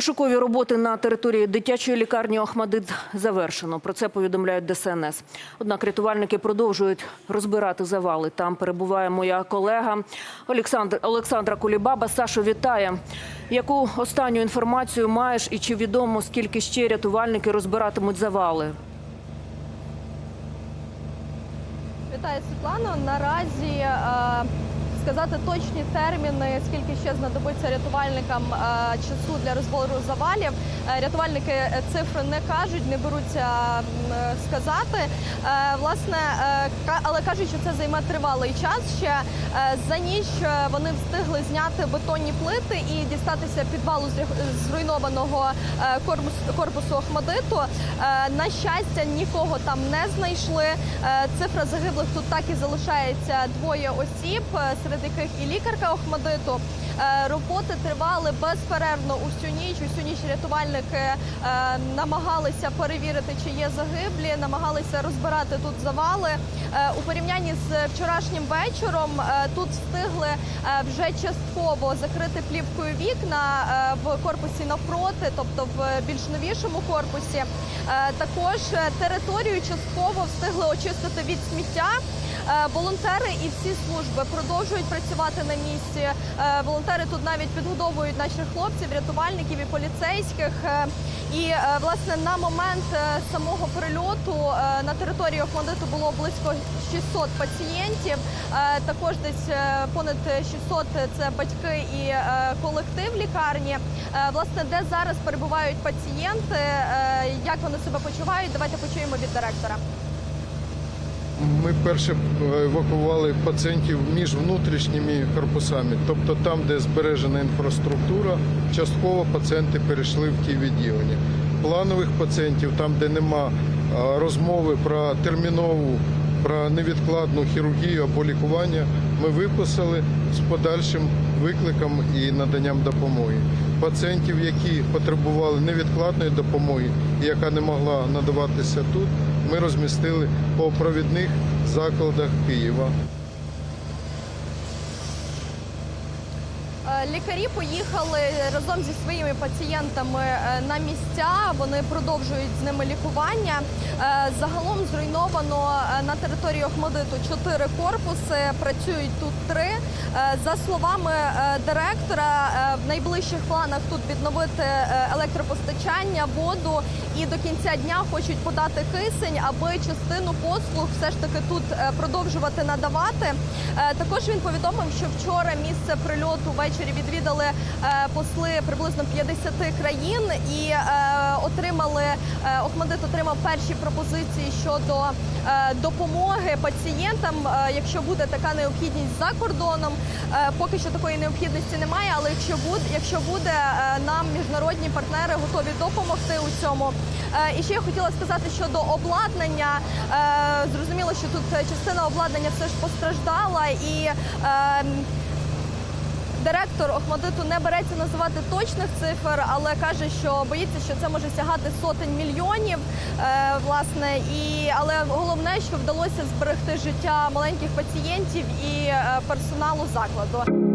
Пошукові роботи на території дитячої лікарні Охмадит завершено. Про це повідомляють ДСНС. Однак рятувальники продовжують розбирати завали. Там перебуває моя колега Олександр Олександра Кулібаба. Сашо, вітає. Яку останню інформацію маєш і чи відомо скільки ще рятувальники розбиратимуть завали? Вітаю, Світлано. Наразі е, сказати точні терміни, скільки ще знадобиться рятувальникам е, часу для розбору завалів. Е, рятувальники е, цифри не кажуть, не беруться сказати. Власне, але кажуть, що це займе тривалий час. Ще за ніч вони встигли зняти бетонні плити і дістатися підвалу зруйнованого корпусу, Охмадиту. На щастя, нікого там не знайшли. Цифра загиблих тут так і залишається двоє осіб, серед яких і лікарка Охмадиту. Е, Роботи тривали безперервно усю ніч. Усю ніч рятувальники е, намагалися перевірити, чи є загиблі, намагалися розбирати тут завали. Е, У порівнянні з вчорашнім вечором тут встигли вже частково закрити плівкою вікна в корпусі навпроти, тобто в більш новішому корпусі. Також територію частково встигли очистити від сміття. Е, Волонтери і всі служби продовжують працювати на місці. Е, Волонтери тут навіть підгодовують наших хлопців, рятувальників і поліцейських. Е, І власне на момент самого прильоту на території Охмадиту було близько 600 пацієнтів. Також десь понад 600 – це батьки і колектив лікарні. Власне, де зараз перебувають пацієнти, як вони себе почувають, давайте почуємо від директора. Ми перше евакували пацієнтів між внутрішніми корпусами, тобто там, де збережена інфраструктура, частково пацієнти перейшли в ті відділення. Планових пацієнтів, там, де нема розмови про термінову, про невідкладну хірургію або лікування, ми виписали з подальшим викликом і наданням допомоги. Пацієнтів, які потребували невідкладної допомоги, яка не могла надаватися тут, ми розмістили по провідних закладах Києва. Лікарі поїхали разом зі своїми пацієнтами е, на місця. Вони продовжують з ними лікування. Е, Загалом зруйновано е, на території Охмадиту чотири корпуси. Працюють тут три. Е, За словами е, директора, е, в найближчих планах тут відновити е, електропостачання, воду і до кінця дня хочуть подати кисень, аби частину послуг все ж таки тут е, продовжувати надавати. Е, Також він повідомив, що вчора місце прильоту ввечері відвідали е, посли приблизно 50 країн і е, отримали е, Охмадит отримав перші пропозиції щодо допомоги пацієнтам, якщо буде така необхідність за кордоном. Поки що такої необхідності немає, але якщо буде, якщо буде, нам міжнародні партнери готові допомогти у цьому. І ще я хотіла сказати щодо обладнання. Зрозуміло, що тут частина обладнання все ж постраждала і. Директор Охмадиту не береться називати точних цифр, але каже, що боїться, що це може сягати сотень мільйонів. Е, власне, і але головне, що вдалося зберегти життя маленьких пацієнтів і е, персоналу закладу.